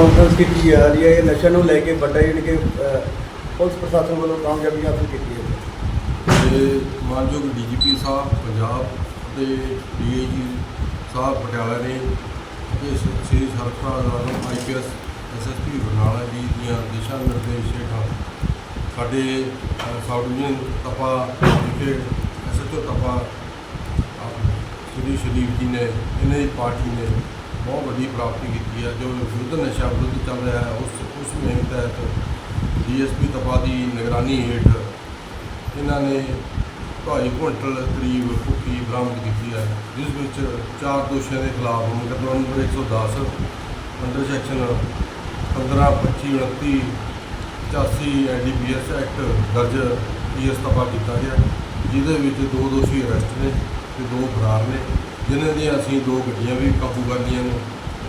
Conference ਕੀਤੀ ਜਾ ਰਹੀ ਹੈ ਇਹ ਨਸ਼ਾ ਨੂੰ ਲੈ ਕੇ ਵੱਡਾ ਯਾਨੀ ਕਿ ਪੁਲਿਸ ਪ੍ਰਸ਼ਾਸਨ ਵੱਲੋਂ ਕਾਮਯਾਬੀ ਹਾਸਲ ਕੀਤੀ ਹੈ ਤੇ ਮਾਨਯੋਗ ਡੀਜੀਪੀ ਸਾਹਿਬ ਪੰਜਾਬ ਤੇ ਡੀਏਜੀ ਸਾਹਿਬ ਪਟਿਆਲਾ ਨੇ ਤੇ ਸ- ਸ੍ਰੀ ਸਰਕਾਰ ਆਲਮ ਆਈਪੀਐਸ ਐਸਐਸਪੀ ਬਰਨਾਲਾ ਜੀ ਦੀਆਂ ਦਿਸ਼ਾ ਨਿਰਦੇਸ਼ ਹੇਠਾਂ ਸਾਡੇ ਅ, ਸਾਊਥ ਡਿਵੀਜ਼ਨ ਤਪਾ ਵਿਖੇ ਐਸਐਚਓ ਤਪਾ ਸ੍ਰੀ ਸ਼ਰੀਫ ਜੀ ਨੇ ਇਹਨਾਂ ਦੀ ਪਾਰਟੀ ਨੇ ਬਹੁਤ ਵੱਡੀ ਪ੍ਰਾਪਤੀ ਕੀਤੀ ਹੈ। ਜੋ ਵਿਰੁੱਧ ਨਸ਼ਾ ਵਿਰੁੱਧ ਚੱਲ ਰਿਹਾ ਹੈ, ਉਸ ਉਸ ਮੁਹਿੰਮ ਤਹਿਤ ਡੀਐਸਪੀ ਤਪਾ ਦੀ ਨਿਗਰਾਨੀ ਹੇਠ ਇਹਨਾਂ ਨੇ ਢਾਈ ਕੁਇੰਟਲ ਕਰੀਬ ਭੁੱਕੀ ਬਰਾਮਦ ਕੀਤੀ ਹੈ। ਜਿਸ ਵਿੱਚ ਚਾਰ ਦੋਸ਼ੀਆਂ ਦੇ ਖਿਲਾਫ ਮੁਕੱਦਮਾ number 110 under section 15 25 29 85 NDPS act ਦਰਜ ਪੀਐਸ ਤਪਾ ਕੀਤਾ ਗਿਆ, ਜਿਹਦੇ ਵਿੱਚ ਦੋ ਦੋਸ਼ੀ ਅਰੈਸਟ ਨੇ ਤੇ ਦੋ ਫਰਾਰ ਨੇ। ਜਿਨ੍ਹਾਂ ਦੀਆਂ ਅਸੀਂ ਦੋ ਗੱਡੀਆਂ ਵੀ ਕਾਬੂ ਕਰ ਲਈਆਂ ਨੇ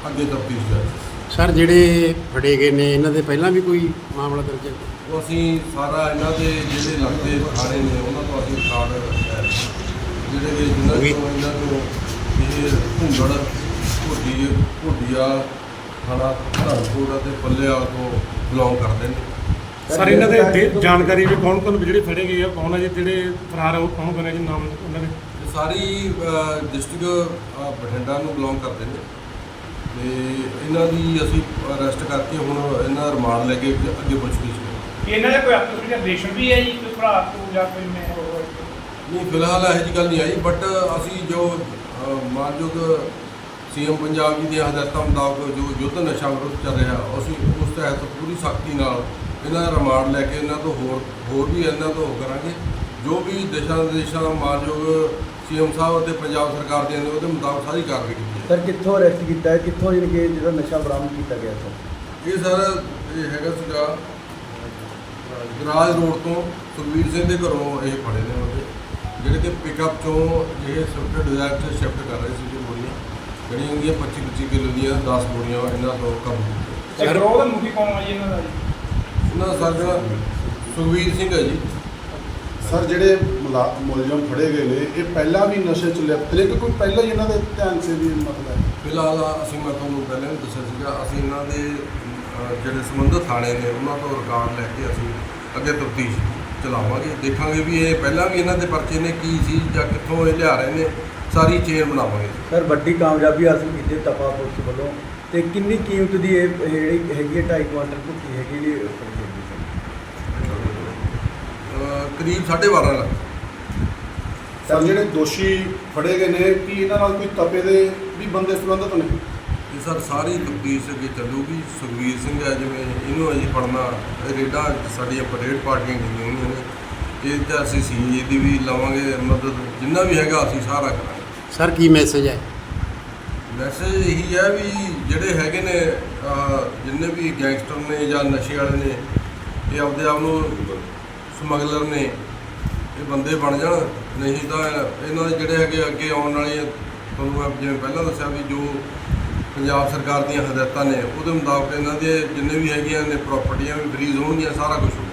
ਅੱਗੇ ਤਫਤੀਸ਼ ਜਾਰੀ। ਸਰ ਜਿਹੜੇ ਫੜੇ ਗਏ ਨੇ ਇਹਨਾਂ ਦੇ ਪਹਿਲਾਂ ਵੀ ਕੋਈ ਮਾਮਲਾ ਦਰਜ ਹੈ? ਉਹ ਅਸੀਂ ਸਾਰਾ ਇਹਨਾਂ ਦੇ ਜਿਹੜੇ ਲੱਗਦੇ ਥਾਣੇ ਨੇ ਉਹਨਾਂ ਤੋਂ ਅਸੀਂ ਕਾਰਡ। ਜਿਹੜੇ ਕਿ ਜਿਨ੍ਹਾਂ ਵੀ- ਤੋਂ ਇਹਨਾਂ ਇਹ ਭੁੰਗੜ ਭੁੱਡੀ ਭੁੱਡੀਆ ਥਾਣਾ ਧਰਮਕੋਟ ਅਤੇ ਪੱਲੇਵਾਲ ਤੋਂ ਬਿਲੋਂਗ ਕਰਦੇ ਨੇ। ਸਰ ਇਹਨਾਂ ਦੇ ਜਾਣਕਾਰੀ ਵੀ ਕੌਣ ਕੌਣ ਜਿਹੜੇ ਫੜੇ ਗਏ ਆ ਕੌਣ ਆ ਜੀ ਜਿਹੜੇ ਫਰਾਰ ਆ ਉਹ ਕੌਣ ਕੌਣ ਹੈ ਜੀ ਨਾਮ ਉਹਨਾਂ ਦੇ? ਸਾਰੀ ਡਿਸਟ੍ਰਿਕਟ ਬਠਿੰਡਾ ਨੂੰ ਬਿਲੋਂਗ ਕਰਦੇ ਨੇ। ਤੇ ਇਹਨਾਂ ਦੀ ਅਸੀਂ ਅਰੈਸਟ ਕਰਕੇ ਹੁਣ ਇਹਨਾਂ ਰਿਮਾਂਡ ਲੈ ਕੇ ਅੱਗੇ- ਪੁੱਛਗਿੱਛ ਕਰਾਂਗੇ। ਇਹਨਾਂ ਦਾ ਕੋਈ ਆਪਸ ਵਿੱਚ ਰਿਲੇਸ਼ਨ ਵੀ ਹੈ ਜੀ ਕੋਈ ਭਰਾ ਤੋਂ ਜਾਂ ਕੋਈ ਮੈਂ ਹੋਰ ਨਹੀਂ ਫਿਲਹਾਲ ਇਹੋ ਜਿਹੀ ਗੱਲ ਨਹੀਂ ਆਈ ਬਟ ਅਸੀਂ ਜੋ ਮਾਨਯੋਗ ਸੀਐਮ ਪੰਜਾਬ ਜੀ ਦੀਆਂ ਹਦਾਇਤਾਂ ਮੁਤਾਬਕ ਜੋ ਯੁੱਧ ਨਸ਼ਾ ਵਿਰੁੱਧ ਚੱਲ ਰਿਹਾ ਅਸੀਂ ਉਸ ਤਹਿਤ ਪੂਰੀ ਸਖਤੀ ਨਾਲ ਇਹਨਾਂ ਦਾ ਰਿਮਾਂਡ ਲੈ ਕੇ ਇਹਨਾਂ ਤੋਂ ਹੋਰ ਹੋਰ ਵੀ ਇਹਨਾਂ ਤੋਂ ਕਰਾਂਗੇ। ਜੋ ਵੀ ਦਿਸ਼ਾ ਨਿਰਦੇਸ਼ਾਂ ਮਾਨਯੋਗ ਸੀਐਮ ਸਾਹਿਬ ਅਤੇ ਪੰਜਾਬ ਸਰਕਾਰ ਦੀਆਂ ਨੇ ਉਹਦੇ ਮੁਤਾਬਕ ਸਾਰੀ ਕਾਰਵਾਈ ਕੀਤੀ ਹੈ ਸਰ ਕਿੱਥੋਂ ਅਰੈਸਟ ਕੀਤਾ ਹੈ? ਕਿੱਥੋਂ ਯਾਨੀ ਕਿ ਜਿਹੜਾ ਨਸ਼ਾ ਬਰਾਮਦ ਕੀਤਾ ਗਿਆ ਸਰ ਇਹ ਸਰ ਇਹ ਹੈਗਾ ਸੀਗਾ ਗਰਾਜ ਰੋਡ ਤੋਂ ਸੁਖਵੀਰ ਸਿੰਘ ਦੇ ਘਰੋਂ ਇਹ ਫੜੇ ਨੇ ਉਹਦੇ। ਜਿਹੜੇ ਕਿ ਪਿਕਅਪ ਚੋਂ ਇਹ ਸਵਿਫਟ ਡਿਜ਼ਾਇਰ 'ਚ ਸ਼ਿਫਟ ਕਰ ਰਹੇ ਸੀ ਬੋਰੀਆਂ ਜਿਹੜੀਆਂ ਹੁੰਦੀਆਂ 25 25 ਕਿਲੋ ਦੀਆਂ 10 ਬੋਰੀਆਂ ਇਹਨਾਂ ਤੋਂ। ਤੇ ਗਰੋਹ ਦਾ ਮੁਖੀ ਕੌਣ ਆ ਜੀ ਇਹਨਾਂ ਦਾ ਜੀ? ਉਹਨਾਂ ਦਾ ਸਰ ਸੁਖਵੀਰ ਸਿੰਘ ਹੈ ਜੀ। ਸਰ ਜਿਹੜੇ ਮੁਲਾ- ਮੁਲਜ਼ਮ ਫੜੇ ਗਏ ਨੇ ਇਹ ਪਹਿਲਾਂ ਵੀ ਨਸ਼ੇ 'ਚ ਲਿਪਤ ਨੇ ਕਿ ਕੋਈ ਪਹਿਲਾਂ ਹੀ ਇਹਨਾਂ ਦੇ ਧਿਆਨ ਸੇ ਵੀ ਮਤਲਬ ਹੈ? ਫਿਲਹਾਲ ਅਸੀਂ ਮੈਂ ਤੁਹਾਨੂੰ ਪਹਿਲਾਂ ਵੀ ਦੱਸਿਆ ਸੀਗਾ ਅਸੀਂ ਇਹਨਾਂ ਦੇ ਅਹ, ਜਿਹੜੇ ਸੰਬੰਧਿਤ ਥਾਣੇ ਨੇ ਉਹਨਾਂ ਤੋਂ ਰਿਕਾਰਡ ਲੈ ਕੇ ਅਸੀਂ ਅੱਗੇ ਤਫਤੀਸ਼ ਚਲਾਵਾਂਗੇ। ਦੇਖਾਂਗੇ ਵੀ ਇਹ ਪਹਿਲਾਂ ਵੀ ਇਹਨਾਂ ਦੇ ਪਰਚੇ ਨੇ ਕੀ ਸੀ ਜਾਂ ਕਿੱਥੋਂ ਇਹ ਲਿਆ ਰਹੇ ਨੇ ਸਾਰੀ ਚੇਨ ਬਣਾਵਾਂਗੇ। ਸਰ ਵੱਡੀ ਕਾਮਯਾਬੀ ਹਾਸਲ ਕੀਤੀ ਹੈ ਤਪਾ ਪੁਲਿਸ ਵੱਲੋਂ ਤੇ ਕਿੰਨੀ ਕੀਮਤ ਦੀ ਇਹ ਜਿਹੜੀ ਹੈਗੀ ਹੈ 2.5 ਕੁਆਂਟਲ ਭੁੱਕੀ ਹੈਗੀ ਜਿਹੜੀ ਫੜੀ ਗਈ ਕਰੀਬ 12.5 ਲੱਖ। ਸਰ ਜਿਹੜੇ ਦੋਸ਼ੀ ਫੜੇ ਗਏ ਨੇ ਕੀ ਇਹਨਾਂ ਨਾਲ ਕੋਈ ਤਪੇ ਦੇ ਵੀ ਬੰਦੇ ਸੰਬੰਧਿਤ ਨੇ? ਇਹ ਸਰ ਸਾਰੀ ਤਫਤੀਸ਼ ਅੱਗੇ ਚੱਲੂਗੀ। ਸੁਖਵੀਰ ਸਿੰਘ ਹੈ ਜਿਵੇਂ ਇਹਨੂੰ ਅਜੇ ਪੜਨਾ ਰੇਡਾ ਸਾਡੀਆਂ ਪਰੇਡ ਪਾਰਟੀਆਂ ਗਈਆਂ ਹੋਈਆਂ ਨੇ। ਇਹ ਤਾਂ ਅਸੀਂ ਸੀ ਦੀ ਵੀ ਲਵਾਂਗੇ ਮਦਦ ਜਿੰਨਾ ਵੀ ਹੈਗਾ ਅਸੀਂ ਸਾਰਾ ਕਰਾਂਗੇ। ਸਰ ਕੀ ਮੈਸੇਜ ਹੈ? ਮੈਸੇਜ ਇਹੀ ਹੈ ਵੀ ਜਿਹੜੇ ਹੈਗੇ ਨੇ ਅਹ, ਜਿੰਨੇ ਵੀ ਗੈਂਗਸਟਰ ਨੇ ਜਾਂ ਨਸ਼ੇ ਵਾਲੇ ਨੇ ਇਹ ਆਪਦੇ ਆਪ ਨੂੰ ਸਮਗਲਰ ਨੇ ਇਹ ਬੰਦੇ ਬਣ ਜਾਣ। ਨਹੀਂ ਤਾਂ ਇਹਨਾਂ ਦੇ ਜਿਹੜੇ ਹੈਗੇ ਅੱਗੇ ਆਉਣ ਵਾਲੇ ਤੁਹਾਨੂੰ ਮੈਂ ਜਿਵੇਂ ਪਹਿਲਾਂ ਦੱਸਿਆ ਵੀ ਜੋ ਪੰਜਾਬ ਸਰਕਾਰ ਦੀਆਂ ਹਦਾਇਤਾਂ ਨੇ ਉਹਦੇ ਮੁਤਾਬਕ ਇਹਨਾਂ ਦੇ ਜਿੰਨੇ ਵੀ ਹੈਗੀਆਂ ਨੇ ਪ੍ਰਾਪਰਟੀਆਂ ਵੀ ਫਰੀਜ਼ ਹੋਣਗੀਆਂ ਸਾਰਾ ਕੁਝ ਹੋਊਗਾ।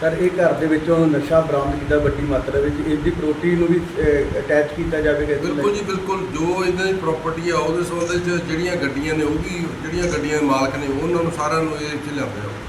ਸਰ ਇਹ ਘਰ ਦੇ ਵਿੱਚੋਂ ਨਸ਼ਾ ਬਰਾਮਦ ਕੀਤਾ ਵੱਡੀ ਮਾਤਰਾ ਵਿੱਚ ਇਸ ਦੀ ਪ੍ਰੋਟੀਨ ਨੂੰ ਵੀ ਅਟੈਚ ਕੀਤਾ ਜਾਵੇਗਾ ਬਿਲਕੁਲ ਜੀ ਬਿਲਕੁਲ। ਜੋ ਇਹਨਾਂ ਦੀ ਪ੍ਰਾਪਰਟੀ ਆ ਉਹਦੇ ਸੰਬੰਧ ਵਿੱਚ ਜਿਹੜੀਆਂ ਗੱਡੀਆਂ ਨੇ ਉਹ ਵੀ ਜਿਹੜੀਆਂ ਗੱਡੀਆਂ ਦੇ ਮਾਲਕ ਨੇ ਉਹਨਾਂ ਨੂੰ ਸਾਰਿਆਂ ਨੂੰ ਇਹ 'ਚ ਲਿਆਂਦਾ ਜਾਊਗਾ